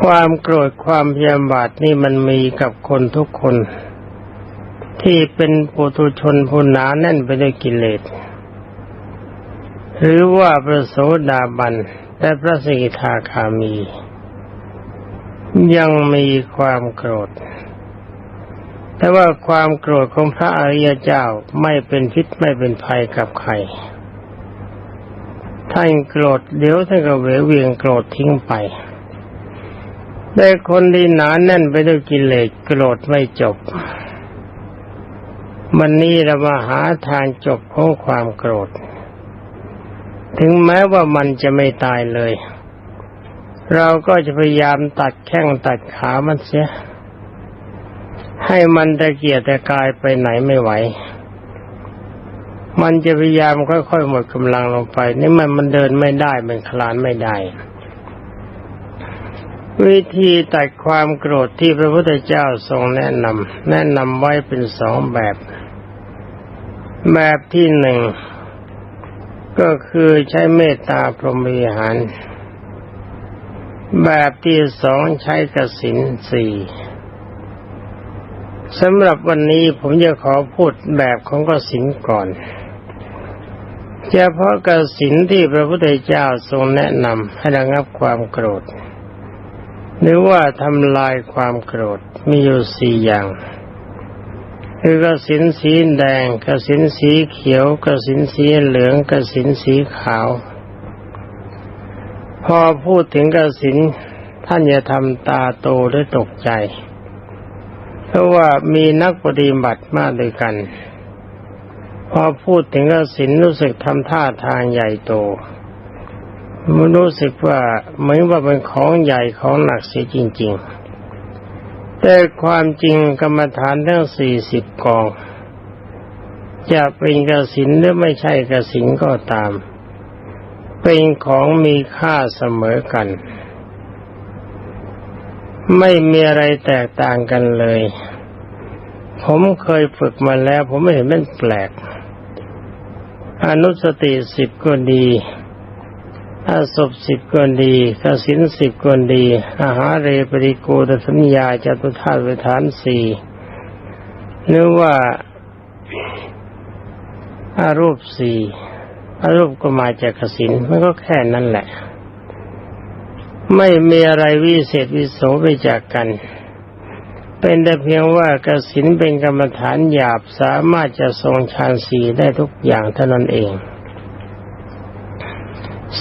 ความโกรธความพยาบาทนี่มันมีกับคนทุกคน ที่เป็นปุถุชนผู้หนาแน่นไปด้วยกิเลส หรือว่าพระโสดาบันและพระสกิทาคามี ยังมีความโกรธ แต่ว่าความโกรธของพระอริยเจ้าไม่เป็นพิษไม่เป็นภัยกับใครท่านโกรธเดี๋ยวท่านก็เวเวียงโกรธทิ้งไป ได้คนที่หนาแน่นไปด้วยกิเลสโกรธไม่จบวันนี้เรามาหาทางจบของความโกรธ ถึงแม้ว่ามันจะไม่ตายเลย เราก็จะพยายามตัดแข้งตัดขามันเสีย ให้มันตะเกียกตะกายไปไหนไม่ไหว มันจะพยายามค่อยๆหมดกำลังลงไป นี่มันมันเดินไม่ได้มันคลานไม่ได้ วิธีตัดความโกรธที่พระพุทธเจ้าทรงแนะนำแนะนำไว้เป็นสองแบบ แบบที่หนึ่ง ก็คือใช้เมตตาพรหมวิหาร แบบที่สองใช้กสินสี่สำหรับวันนี้ผมจะขอพูดแบบของกสินก่อนเฉพาะกสินที่พระพุทธเจ้าทรงแนะนำให้ระงับความโกรธ หรือว่าทำลายความโกรธมีอยู่สี่อย่าง คือกสินสีแดงกสินสีเขียวกสินสีเหลืองกสินสีขาว พอพูดถึงกสินท่านอย่าทำตาโตหรือตกใจ เพราะว่ามีนักปฏิบัติมากด้วยกัน พอพูดถึงกสินรู้สึกทำท่าทางใหญ่โต มันรู้สึกว่าเหมือนว่าเป็นของใหญ่ของหนักเสียจริง ๆ แต่ความจริงกรรมฐานทั้งสี่สิบกอง จะเป็นกระสินหรือไม่ใช่กระสินก็ตาม เป็นของมีค่าเสมอกัน ไม่มีอะไรแตกต่างกันเลย ผมเคยฝึกมาแล้ว ผมไม่เห็นมันแปลกอนุสติสิบก็ดี อาศพสิบก็ดีกสินสิบก็ดี อาหารเรปริโกตสัญญาจตุธาตุฐานสี่หรือว่าอารูปสี่อารูปก็มาจากกสินมันก็แค่นั้นแหละ ไม่มีอะไรวิเศษวิโสไปจากกัน เป็นแต่เพียงว่ากสินเป็นกรรมฐานหยาบสามารถจะทรงฌานสีได้ทุกอย่างเท่านั้นเอง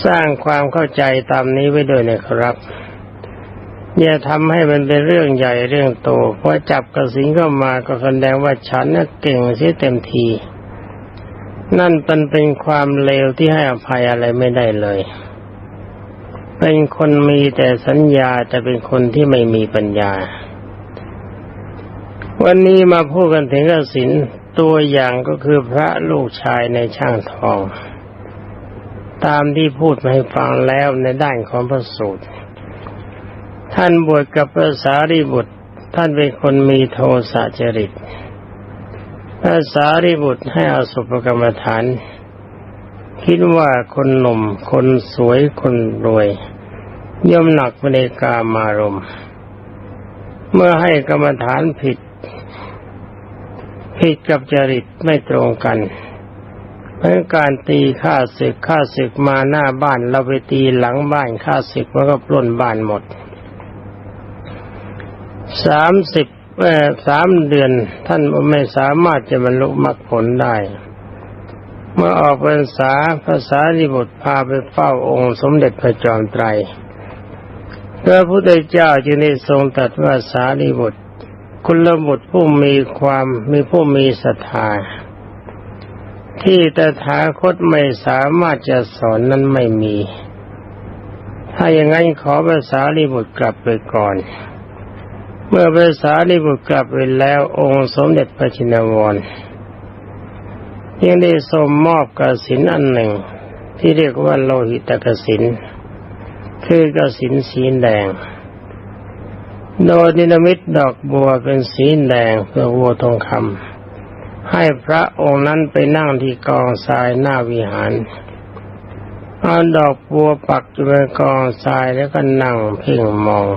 สร้างความเข้าใจตามนี้ไว้ด้วยนะครับอย่าทำให้มันเป็นเรื่องใหญ่เรื่องโตเพราะจับกระสินเข้ามาก็แสดงว่าฉันน่ะเก่งเสียเต็มที นั่นเป็นเป็นความเลวที่ให้อภัยอะไรไม่ได้เลย เป็นคนมีแต่สัญญาแต่เป็นคนที่ไม่มีปัญญา วันนี้มาพูดกันถึงกระสินตัวอย่างก็คือพระลูกชายในช่างทอง ตามที่พูดมาให้ฟังแล้วในด้านของพระสูตร ท่านบวชกับพระสารีบุตร ท่านเป็นคนมีโทสะจริตพระสารีบุตรให้อาสุภกรรมฐาน คิดว่าคนหนุ่ม คนสวยคนรวย ย่อมหนักในกามารมณ์เมื่อให้กรรมฐานผิด ผิดกับจริตไม่ตรงกัน ราะการตีข้าศึกข้าศึกมาหน้าบ้าน เราไปตีหลังบ้านข้าศึกมันก็ปล้นบ้านหมดสามสิบสามเดือนท่านไม่สามารถจะบรรลุมรรคผลได้ เมื่อออกพรรษาภาษาลิบุตรพาไปเฝ้าองค์สมเด็จพระจอมไตรพระพุทธเจ้าจึงได้ทรงตรัสว่าสารีบุตร คุณละบุตรผู้มีความมีผู้มีศรัทธา ที่ตถาคตไม่สามารถจะสอนนั้นไม่มี ถ้าอย่างนั้นขอภาษาลิบุตรกลับไปก่อน เมื่อภาษาลิบุตรกลับไปแล้วองค์สมเด็จพระชินวรยังได้ทรงมอบกสินอันหนึ่ง ที่เรียกว่าโลหิตกสิน คือกสินสีแดง โดยนิมิตดอกบัวเป็นสีแดงเพื่อวัวทองคำ ให้พระองค์นั้นไปนั่งที่กองทรายหน้าวิหารเอาดอกบัวปักอยู่บนกองทรายแล้วก็นั่งเพ่งมอง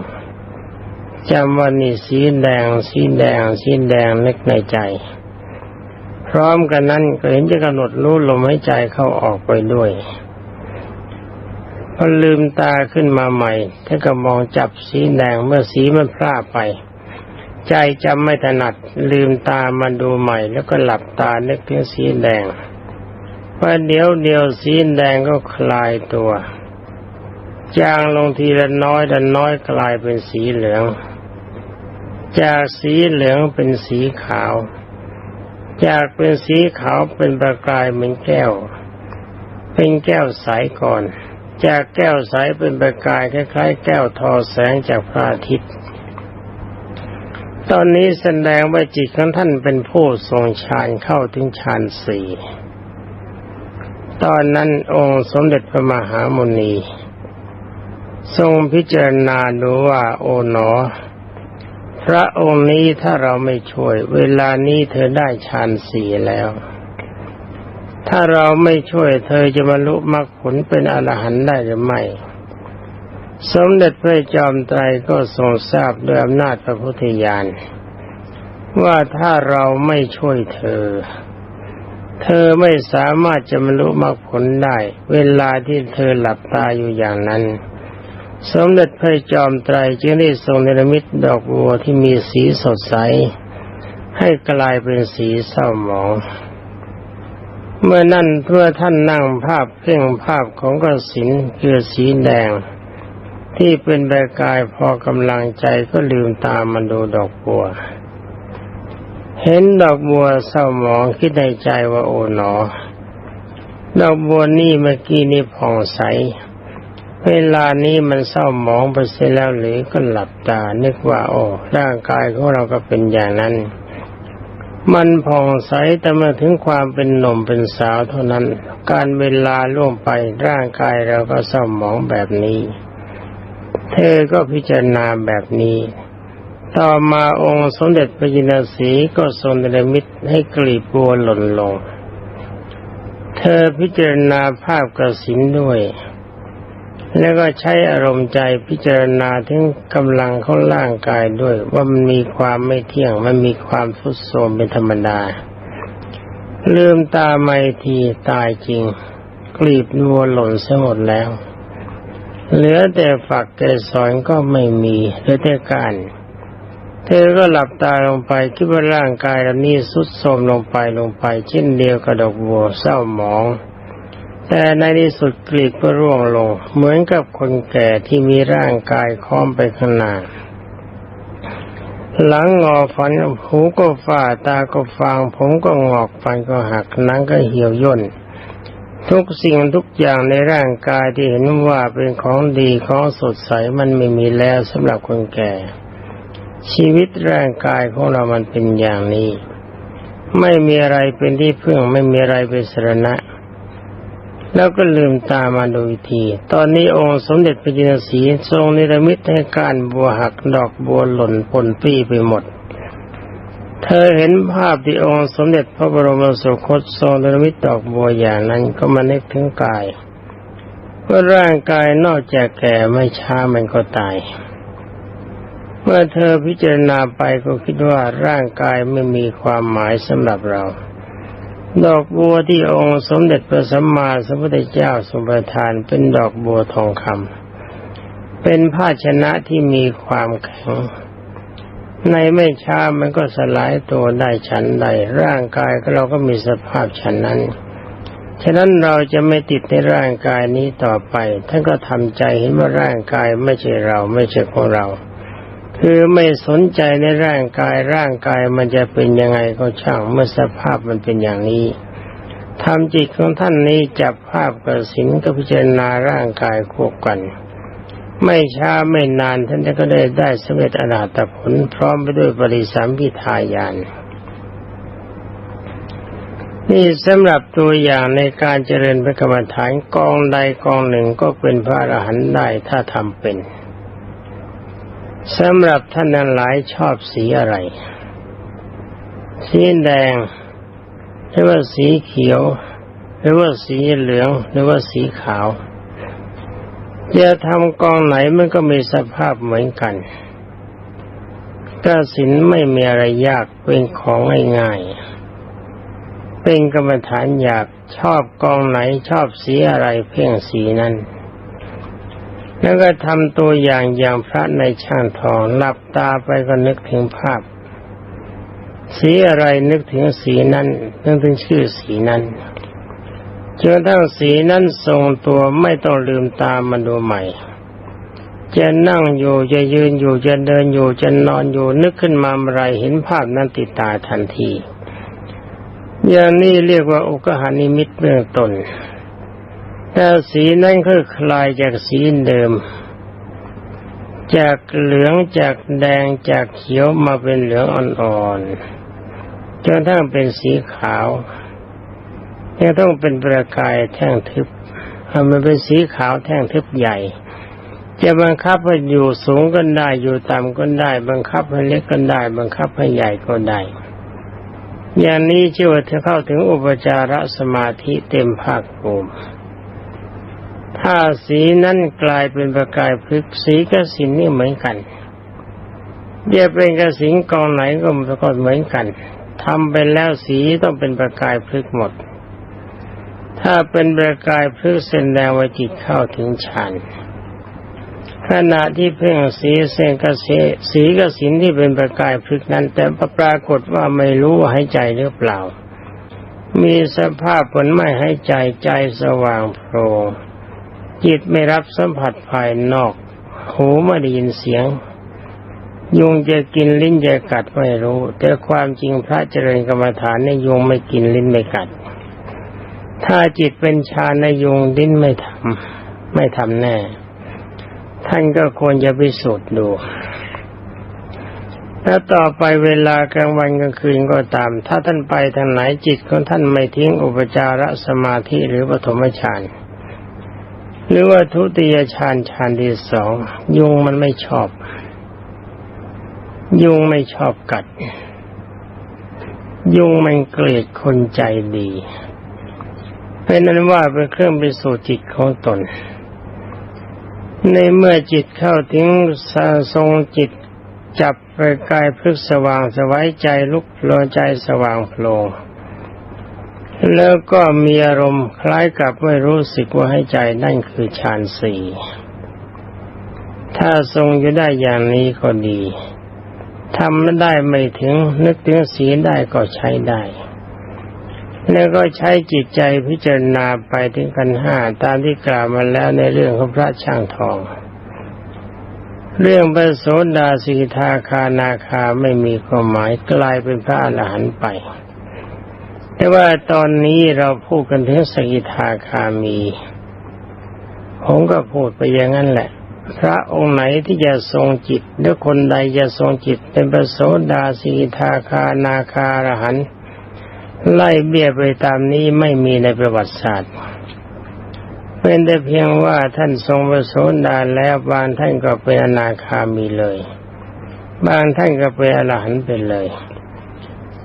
จำว่านี่สีแดงสีแดงสีแดงนึกในใจ พร้อมกันนั้นก็เห็นจะกำหนดรู้ลมหายใจเข้าออกไปด้วยพอลืมตาขึ้นมาใหม่ท่าก็มองจับสีแดงเมื่อสีมันพลาไป ใจจำไม่ถนัดลืมตามาดูใหม่แล้วก็หลับตานึกถึงสีแดงว่าเดี๋ยวเดียวสีแดงก็คลายตัวจางลงทีละน้อยละน้อยกลายเป็นสีเหลือง จากสีเหลืองเป็นสีขาว จากเป็นสีขาวเป็นประกายเหมือนแก้ว เป็นแก้วใสก่อน จากแก้วใสเป็นประกายคล้ายๆ แก้วทอแสงจากพระอาทิตย์ ตอนนี้แสดงว่าจิตของท่านเป็นผู้ทรงฌานเข้าถึงฌานสี่ ตอนนั้นองค์สมเด็จพระมหามุนี ทรงพิจารณาดูว่าโอ๋หนอ พระองค์นี้ถ้าเราไม่ช่วย เวลานี้เธอได้ฌานสี่แล้ว ถ้าเราไม่ช่วยเธอจะบรรลุมรรคผลเป็นอรหันต์ได้หรือไม่ สมเด็จพระจอมไตรก็ทรงทราบด้วยอำนาจพระพุทธญาณว่าถ้าเราไม่ช่วยเธอ เธอไม่สามารถจะบรรลุมรรคผลได้ เวลาที่เธอหลับตาอยู่อย่างนั้น สมเด็จพระจอมไตรจึงได้ทรงเนรมิตดอกบัวที่มีสีสดใส ให้กลายเป็นสีเศร้าหมอง เมื่อนั่นเพื่อท่านนั่งภาพเพ่งภาพของกสินคือสีแดง ที่เป็นประกายพอกำลังใจก็ลืมตามาดูดอกบัว เห็นดอกบัวเศร้าหมองคิดในใจว่าโอ๋หนอ ดอกบัวนี่เมื่อกี้นี่ผ่องใส เวลานี้มันเศร้าหมองไปเสียแล้วหรือก็หลับตา นึกว่าโอ้ร่างกายของเราก็เป็นอย่างนั้น มันผ่องใสแต่เมื่อถึงความเป็นหนุ่มเป็นสาวเท่านั้น การเวลาล่วงไปร่างกายเราก็เศร้าหมองแบบนี้ เธอก็พิจารณาแบบนี้ ต่อมาองค์สมเด็จพระจินสีก็ทรงเนรมิตให้กลีบบัวหล่นลง เธอพิจารณาภาพกระสินด้วย แล้วก็ใช้อารมณ์ใจพิจารณาถึงกำลังของร่างกายด้วย ว่ามันมีความไม่เที่ยง มันมีความทุดโทรมเป็นธรรมดาลืมตาไม่ทีตายจริง กลีบบัวหล่นเสียหมดแล้ว เหลือแต่ฝักเกสรก็ไม่มีเหลือแต่กานเธอก็หลับตาลงไปคิดว่าร่างกายเรานี้สุดโทรมลงไปลงไป เช่นเดียวกับดอกบัวเศร้าหมอง แต่ในที่สุดกลีบก็ร่วงลง เหมือนกับคนแก่ที่มีร่างกายค้อมไปข้างหน้าหลังงอฟันหูก็ฝ้าตาก็ฟางผมก็งอกฟันก็หักนังก็เหี่ยวย่น ทุกสิ่งทุกอย่างในร่างกายที่เห็นว่าเป็นของดีของสดใสมันไม่มีแล้วสำหรับคนแก่ ชีวิตร่างกายของเรามันเป็นอย่างนี้ ไม่มีอะไรเป็นที่พึ่งไม่มีอะไรเป็นสรณะ แล้วก็ลืมตามาดูอีกที ตอนนี้องค์สมเด็จพระจินสีทรงนิรมิตให้การบัวหักดอกบัวหล่นปนปี้ไปหมด เธอเห็นภาพที่องค์สมเด็จพระบรมสุคตทรงนรมิตดอกบัวอย่างนั้นก็มานึกถึงกายว่าร่างกายนอกจากแก่ไม่ช้ามันก็ตาย เมื่อเธอพิจารณาไปก็คิดว่าร่างกายไม่มีความหมายสำหรับเรา ดอกบัวที่องค์สมเด็จพระสัมมาสัมพุทธเจ้าทรงประทานเป็นดอกบัวทองคำเป็นภาชนะที่มีความแข็ง ในไม่ช้ามันก็สลายตัวได้ฉันใด ร่างกายเราก็มีสภาพฉันนั้นฉะนั้นเราจะไม่ติดในร่างกายนี้ต่อไป ท่านก็ทำใจเห็นว่าร่างกายไม่ใช่เราไม่ใช่ของเรา คือไม่สนใจในร่างกายร่างกายมันจะเป็นยังไงก็ช่างเมื่อสภาพมันเป็นอย่างนี้ทำจิตของท่านนี้จับภาพกระสินก็พิจารณาร่างกายควบกัน ไม่ช้าไม่นานท่านก็ได้ได้สำเร็จอนาตผลพร้อมไปด้วยปริสัมพิทายาน นี่สำหรับตัวอย่างในการเจริญพระกรรมฐานกองใดกองหนึ่งก็เป็นพระอรหันต์ได้ถ้าทำเป็นสำหรับท่านนั้นหลายชอบสีอะไร สีแดง หรือว่าสีเขียว หรือว่าสีเหลือง หรือว่าสีขาว จะทำกองไหนมันก็มีสภาพเหมือนกันกาสินไม่มีอะไรยากเป็นของง่ายๆเป็นกรรมฐานอยากชอบกองไหนชอบสีอะไรเพ่งสีนั้น แล้วก็ทำตัวอย่างอย่างพระในช่างทองหลับตาไปก็นึกถึงภาพ สีอะไรนึกถึงสีนั้นนึกถึงชื่อสีนั้น จนทั้งสีนั้นทรงตัวไม่ต้องลืมตามาดูใหม่ จะนั่งอยู่จะยืนอยู่จะเดินอยู่จะนอนอยู่นึกขึ้นมาเมื่อไรเห็นภาพนั้นติดตาทันที อย่างนี้เรียกว่าอุกหานิมิตเบื้องต้นแต่สีนั้นก็คลายจากสีเดิม จากเหลืองจากแดงจากเขียวมาเป็นเหลืองอ่อนๆจนทั้งเป็นสีขาว ยังต้องเป็นประกายแท่งทึบมันเป็นสีขาวแท่งทึบใหญ่ จะบังคับให้อยู่สูงก็ได้ อยู่ต่ำก็ได้ บังคับให้เล็กก็ได้ บังคับให้ใหญ่ก็ได้ อย่างนี้ชื่อว่าเธอเข้าถึงอุปจารสมาธิเต็มภาคภูมิถ้าสีนั้นกลายเป็นประกายพลึกสีกสินนี่เหมือนกันจะเป็นกสินกองไหนก็ก็เหมือนกันทำไปแล้วสีต้องเป็นประกายพลึกหมด ถ้าเป็นประกายพลึกเส้นแดงวจิตเข้าถึงฌานขณะที่เพ่งสีเส้นกเสสีกสินที่เป็นประกายพลึกนั้น แต่ปรากฏว่าไม่รู้หายใจหรือเปล่า มีสภาพผลไม่หายใจใจสว่างโพลงจิตไม่รับสัมผัสภายนอก หูไม่ได้ยินเสียง ยุงจะกินลิ้นจะกัดไม่รู้ แต่ความจริงพระเจริญกรรมฐานในยุงไม่กินลิ้นไม่กัด ถ้าจิตเป็นชาในยุงดิ้นไม่ทำไม่ทำแน่ ท่านก็ควรจะพิสูจน์ดู แล้วต่อไปเวลากลางวันกลางคืนก็ตาม ถ้าท่านไปทางไหนจิตของท่านไม่ทิ้งอุปจารสมาธิหรือปฐมฌานหรือว่าทุติยฌานฌานที่สองยุงมันไม่ชอบ ยุงไม่ชอบกัด ยุงมันเกลียดคนใจดี เป็นนั้นว่าเป็นเครื่องพิสูจน์จิตของตน ในเมื่อจิตเข้าถึงทรงจิตจับไปกายพลึกสว่างสวายใจลุกโลใจสว่างโพลงแล้วก็มีอารมณ์คล้ายกับไม่รู้สึกว่าให้ใจนั่นคือฌานสี่ถ้าทรงอยู่ได้อย่างนี้ก็ดีทำไม่ได้ไม่ถึงนึกถึงสีได้ก็ใช้ได้ แล้วก็ใช้จิตใจพิจารณาไปถึงกันห้าตามที่กล่าวมาแล้วในเรื่องของพระช่างทอง เรื่องพระโสดาสีทาคานาคาไม่มีความหมายกลายเป็นพระอรหันต์ไป แต่ว่าตอนนี้เราพูดกันถึงสกิทาคามี ผมก็พูดไปอย่างนั้นแหละ พระองค์ไหนที่จะทรงจิตหรือคนใดจะทรงจิตเป็นพระโสดาสีทาคานาคาอรหันต์ ไล่เบี้ยไปตามนี้ไม่มีในประวัติศาสตร์ เป็นแต่เพียงว่าท่านทรงประโสดาแล้วบางท่านก็เป็นอนาคามีเลย บางท่านก็เป็นอรหันต์ไปเลย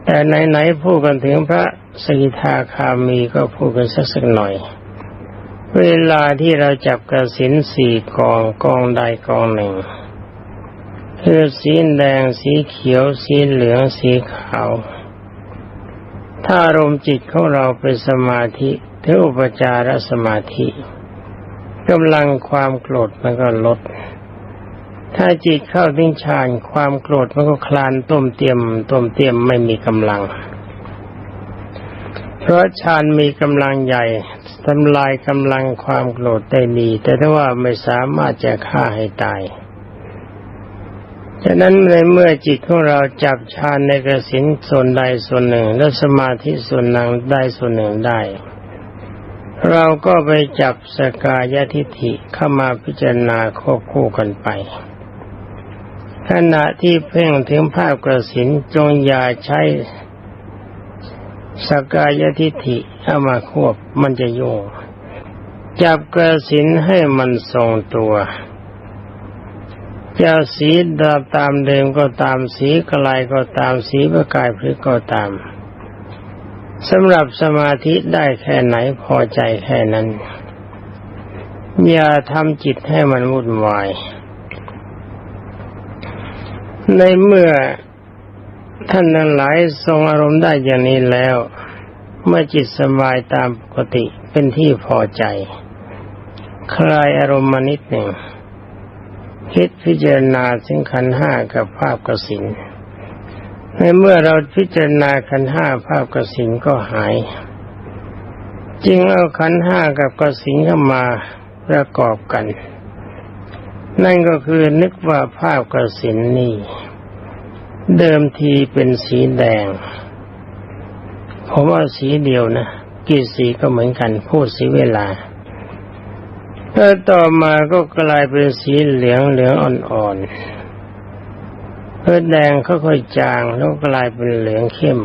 แต่ไหนๆพูดกันถึงพระสกิทาคามีก็พูดกันสักสักหน่อย เวลาที่เราจับกระสินสี่กองกองใดกองหนึ่งคือสีแดงสีเขียว สีเหลืองสีขาว ถ้ารมจิตของเราเป็นสมาธิถึงอุปจารสมาธิกำลังความโกรธมันก็ลด ถ้าจิตเข้าถึงฌานความโกรธมันก็คลานต้มเตียมต้มเตียมไม่มีกำลัง เพราะฌานมีกำลังใหญ่ทำลายกำลังความโกรธได้ดีแต่ถ้าว่าไม่สามารถจะฆ่าให้ตาย ฉะนั้นในเมื่อจิตของเราจับฌานในกระสินส่วนใดส่วนหนึ่ง และสมาธิส่วนหนึ่งได้ส่วนหนึ่งได้ เราก็ไปจับสกายทิฏฐิเข้ามาพิจารณาควบคู่กันไป ขณะที่เพ่งถึงภาพกระสินจงอย่าใช้สกายทิฏฐิเข้ามาควบมันจะโยงจับกระสินให้มันทรงตัว จะสีดาตามเดิมก็ตามสีกลายก็ตามสีประกายพลึกก็ตามสำหรับสมาธิได้แค่ไหนพอใจแค่นั้น อย่าทำจิตให้มันวุ่นวาย ในเมื่อท่านทั้งหลายทรงอารมณ์ได้อย่างนี้แล้ว เมื่อจิตสบายตามปกติเป็นที่พอใจ คลายอารมณ์มานิดหนึ่ง คิดพิจารณาถึงขันห้ากับภาพกสินในเมื่อเราพิจารณาขันห้าภาพกสินก็หาย จึงเอาขันห้ากับกสินเข้ามาประกอบกัน นั่นก็คือนึกว่าภาพกสินนี่เดิมทีเป็นสีแดงผมว่าสีเดียวนะกี่สีก็เหมือนกันพูดสีเวลา แล้วต่อมาก็กลายเป็นสีเหลืองเหลืองอ่อนๆเพื่อแดงค่อยๆจางแล้วกลายเป็นเหลืองเข้ม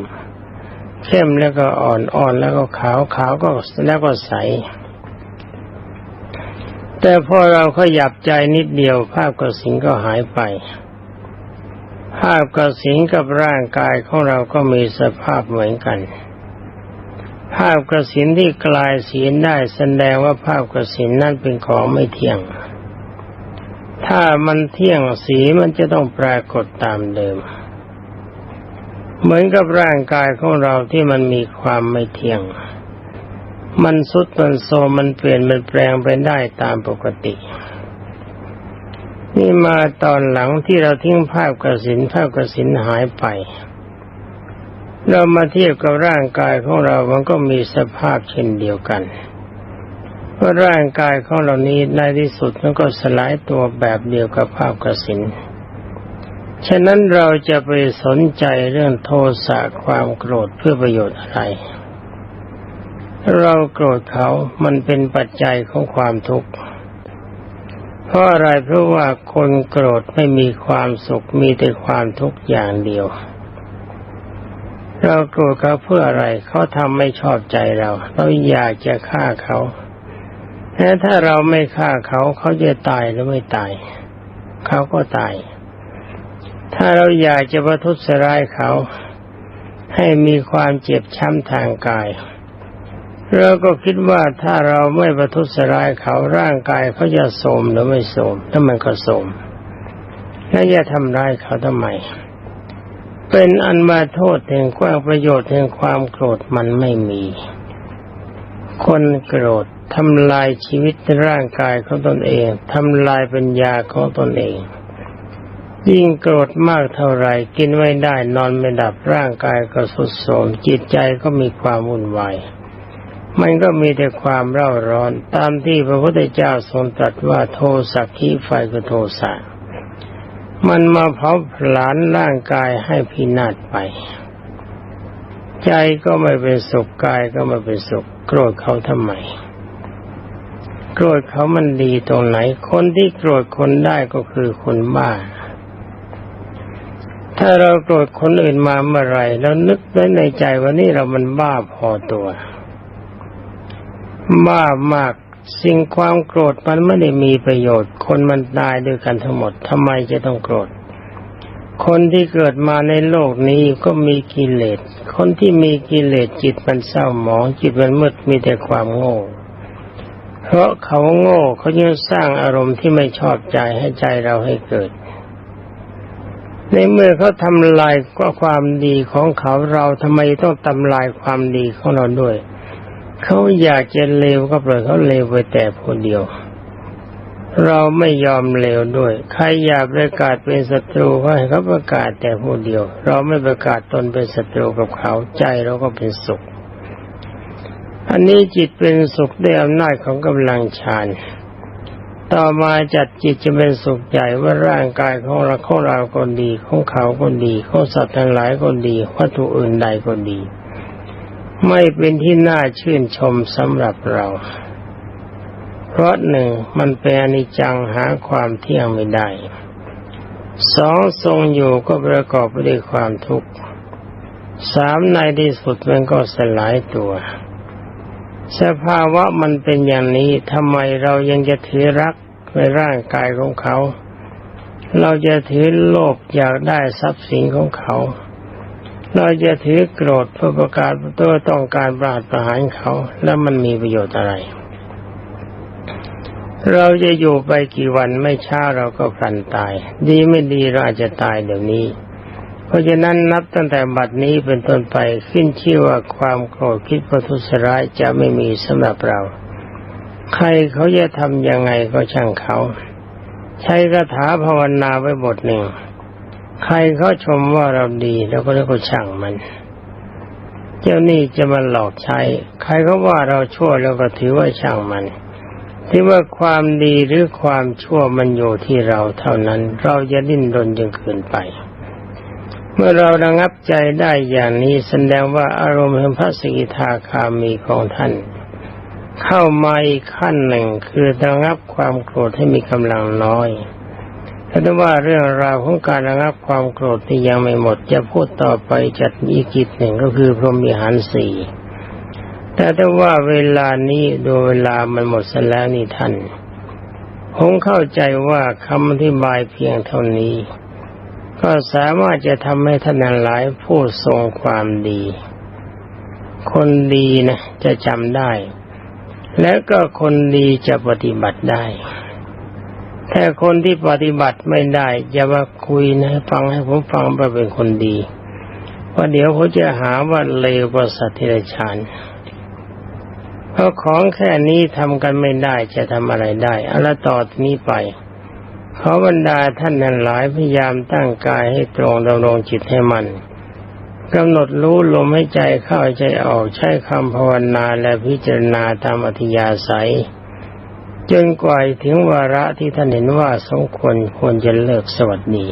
เข้มแล้วก็อ่อนอ่อนแล้วก็ขาวขาวก็แล้วก็ใส แต่พอเราขยับใจนิดเดียวภาพกสิงก็หายไป ภาพกสิงกับร่างกายของเราก็มีสภาพเหมือนกัน ภาพกระสินที่กลายสีได้แสดงว่าภาพกระสินนั่นเป็นของไม่เที่ยง ถ้ามันเที่ยงสีมันจะต้องปรากฏตามเดิม เหมือนกับร่างกายของเราที่มันมีความไม่เที่ยง มันสุดมันโซมันเปลี่ยนมันแปลงไปได้ตามปกติ นี่มาตอนหลังที่เราทิ้งภาพกระสินภาพกระสินหายไป เรามาเทียบกับร่างกายของเรา มันก็มีสภาพเช่นเดียวกันเพราะร่างกายของเรานี้ในที่สุดมันก็สลายตัวแบบเดียวกับภาพกสินฉะนั้นเราจะไปสนใจเรื่องโทสะความโกรธเพื่อประโยชน์อะไร เราโกรธเขามันเป็นปัจจัยของความทุกข์เพราะอะไรเพราะว่าคนโกรธไม่มีความสุขมีแต่ความทุกข์อย่างเดียว เราโกรธเขาเพื่ออะไรเขาทำไม่ชอบใจเราเราอยากจะฆ่าเขาแต่ถ้าเราไม่ฆ่าเขาเขาจะตายหรือไม่ตาย เขาก็ตาย ถ้าเราอยากจะประทุษร้ายเขา ให้มีความเจ็บช้ำทางกายเราก็คิดว่าถ้าเราไม่ประทุษร้ายเขาร่างกายเขาจะโสมหรือไม่โสมถ้ามันก็โสมแล้วจะทำร้ายเขาทำไม เป็นอันมาโทษแห่งกว้างประโยชน์แห่งความโกรธมันไม่มี คนโกรธทำลายชีวิตร่างกายของตนเองทำลายปัญญาของตนเอง ยิ่งโกรธมากเท่าไรกินไม่ได้นอนไม่ดับร่างกายก็สุดโทรมจิตใจก็มีความวุ่นวายมันก็มีแต่ความเร่าร้อนตามที่พระพุทธเจ้าทรงตรัสว่าโทสักขีไฟคือโทสะ มันมาเผาผลาญร่างกายให้พินาศไป ใจก็ไม่เป็นสุขกายก็ไม่เป็นสุข โกรธเขาทำไม โกรธเขามันดีตรงไหน คนที่โกรธคนได้ก็คือคนบ้า ถ้าเราโกรธคนอื่นมาเมื่อไรแล้วนึกไว้ในใจว่านี่เรามันบ้าพอตัว บ้ามาก สิ่งความโกรธมันไม่ได้มีประโยชน์ คนมันตายด้วยกันทั้งหมดทำไมจะต้องโกรธ คนที่เกิดมาในโลกนี้ก็มีกิเลส คนที่มีกิเลสจิตมันเศร้าหมอง จิตมันมืดมีแต่ความโง่ เพราะเขาโง่เขายังสร้างอารมณ์ที่ไม่ชอบใจให้ใจเราให้เกิด ในเมื่อเขาทำลายก็ความดีของเขาเราทำไมต้องทำลายความดีของเราด้วย เขาอยากจะเลวก็ปล่อยเขาเลวไปแต่ผู้เดียว เราไม่ยอมเลวด้วย ใครอยากประกาศเป็นศัตรูก็ให้เขาประกาศแต่ผู้เดียว เราไม่ประกาศตนเป็นศัตรูกับเขาใจเราก็เป็นสุข อันนี้จิตเป็นสุขด้วยอำนาจของกำลังฌานต่อมาจัดจิตจะเป็นสุขใหญ่ว่าร่างกายของเราของเราก็ดีของเขาก็ดีของสัตว์ทั้งหลายก็ดีวัตถุอื่นใดก็ดี ไม่เป็นที่น่าชื่นชมสำหรับเรา เพราะหนึ่งมันเป็นอนิจจังหาความเที่ยงไม่ได้ สองทรงอยู่ก็ประกอบไปด้วยความทุกข์สามในที่สุดมันก็สลายตัว สภาวะมันเป็นอย่างนี้ทำไมเรายังจะถือรักในร่างกายของเขา เราจะถือโลภอยากได้ทรัพย์สินของเขา เราจะถือโกรธเพื่อประกาศตัวต้องการปราดประหารเขา แล้วมันมีประโยชน์อะไร เราจะอยู่ไปกี่วันไม่ช้าเราก็พลันตาย ดีไม่ดีเราอาจจะตายเดี๋ยวนี้ เพราะฉะนั้นนับตั้งแต่บัดนี้เป็นต้นไปขึ้นชื่อว่าความโกรธคิดประทุษร้ายจะไม่มีสำหรับเรา ใครเขาจะทำยังไงก็ช่างเขา ใช้คาถาภาวนาไว้บทหนึ่ง ใครเขาชมว่าเราดีเราก็เรียกว่าช่างมัน เจ้านี่จะมาหลอกใช้ ใครเขาว่าเราชั่วแล้วก็ถือว่าช่างมันที่ว่าความดีหรือความชั่วมันอยู่ที่เราเท่านั้น เราจะดิ้นรนจนเกินไป เมื่อเราระงับใจได้อย่างนี้แสดงว่าอารมณ์แห่งพระสกิทาคามีของท่าน เข้ามาอีกขั้นหนึ่งคือระงับความโกรธให้มีกำลังน้อย ถ้าว่าเรื่องราวของการระงับความโกรธที่ยังไม่หมด จะพูดต่อไปจัดอีกกิจหนึ่งก็คือพรหมีหารสี่แต่ถ้าว่าเวลานี้ดูเวลามันหมดซะแล้วนี่ท่านผมเข้าใจว่าคำอธิบายเพียงเท่านี้ ก็สามารถจะทำให้ท่านหลายผู้ทรงความดี คนดีนะจะจำได้ และก็คนดีจะปฏิบัติได้ แต่คนที่ปฏิบัติไม่ได้อย่ามาคุยนะฟังให้ผมฟังว่าเป็นคนดีเพราะเดี๋ยวเขาจะหาว่าเลวกว่าสัที่ไรชานเพราะของแค่นี้ทำกันไม่ได้จะทำอะไรได้อาละต่อนี้ไปขอบรรดาท่านนั้นหลายพยายามตั้งกายให้ตรงดำรงจิตให้มันกำหนดรู้ลมให้ใจเข้าใจออกใช้คำภาวนาและพิจารณาตามอธิยาศัย จนกว่าถึงวาระที่ท่านเห็นว่าสมควรควรจะเลิกสวัสดี